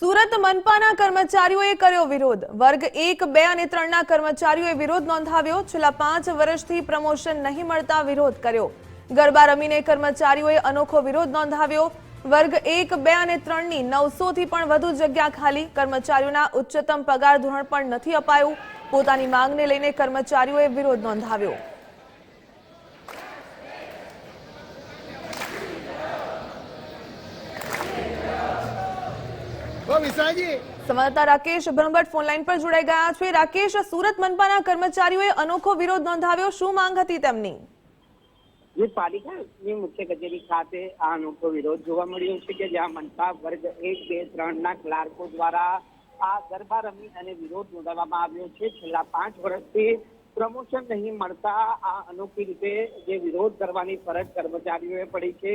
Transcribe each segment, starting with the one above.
સુરત મનપાના કર્મચારીઓએ કર્યો વિરોધ. વર્ગ એક, બે અને ત્રણના કર્મચારીઓએ વિરોધ નોંધાવ્યો. છેલ્લા પાંચ વર્ષથી પ્રમોશન નહીં મળતા વિરોધ કર્યો. ગરબા રમીને કર્મચારીઓએ અનોખો વિરોધ નોંધાવ્યો. વર્ગ એક, બે અને ત્રણની નવસોથી પણ વધુ જગ્યા ખાલી. કર્મચારીઓના ઉચ્ચતમ પગાર ધોરણ પણ નથી અપાયું. પોતાની માંગને લઈને કર્મચારીઓએ વિરોધ નોંધાવ્યો. સંવાદદાતા રાકેશ બ્રહ્મભટ્ટ ફોનલાઈન પર જોડાઈ ગયા છે. રાકેશ સુરત મનપાના કર્મચારીઓએ અનોખો વિરોધ નોંધાવ્યો. શું માંગ હતી તેમની? જે પાલિકાની મુખ્ય કચેરી ખાતે આ અનોખો વિરોધ જોવા મળ્યો છે કે જ્યાં મનપા વર્ગ એક બે ત્રણ ના ક્લાર્કો દ્વારા આ ગરબા રમી અને વિરોધ નોંધાવવામાં આવ્યો છે. છેલ્લા પાંચ વર્ષથી પ્રમોશન નહીં મળતા આ અનોખી રીતે જે વિરોધ કરવાની ફરજ કર્મચારીઓએ પડી છે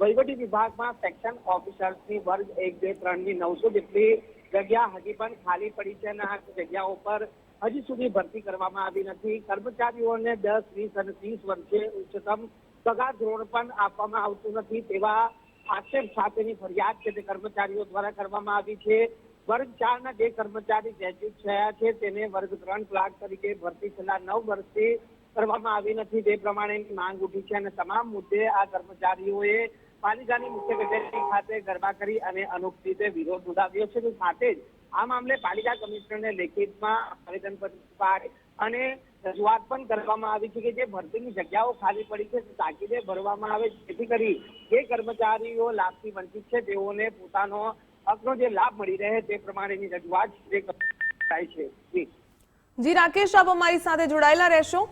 વહીવટી વિભાગમાં સેક્શન ઓફિસર્સની વર્ગ એક, બે, ત્રણની નવસો જેટલી જગ્યા હજી પણ ખાલી પડી છે અને આ જગ્યાઓ પર હજી સુધી ભરતી કરવામાં આવી નથી. કર્મચારીઓને દસ, વીસ અને ત્રીસ વર્ષે ઉચ્ચતમ પગાર ધોરણ પણ આપવામાં આવતું નથી તેવા આક્ષેપ સાથેની ફરિયાદ છે તે કર્મચારીઓ દ્વારા કરવામાં આવી છે. વર્ગ ચારના જે કર્મચારી ગ્રેજ્યુએટ થયા છે તેને વર્ગ ત્રણ ક્લાર્ક તરીકે ભરતી છેલ્લા નવ વર્ષથી કરવામાં આવી નથી. તે પ્રમાણેની માંગ ઉઠી છે અને તમામ મુદ્દે આ કર્મચારીઓએ પાલિકાની મુખ્ય કચેરી ખાતે ગરબા કરી અને અનોખી રીતે વિરોધ નોંધાવ્યો છે. તો સાથે જ આ મામલે પાલિકા કમિશનરને લેખિતમાં આવેદનપત્ર પાડી અને રજૂઆત પણ કરવામાં આવી છે કે જે ભરતીની જગ્યાઓ ખાલી પડી છે તાકીદે ભરવામાં આવે જેથી કરી જે કર્મચારીઓ લાભથી વંચિત છે, તેઓને પોતાનો હકનો જે લાભ મળી રહે તે પ્રમાણેની રજૂઆત થાય છે. જી, રાકેશ, આપ અમારી સાથે જોડાયેલા રહેશો.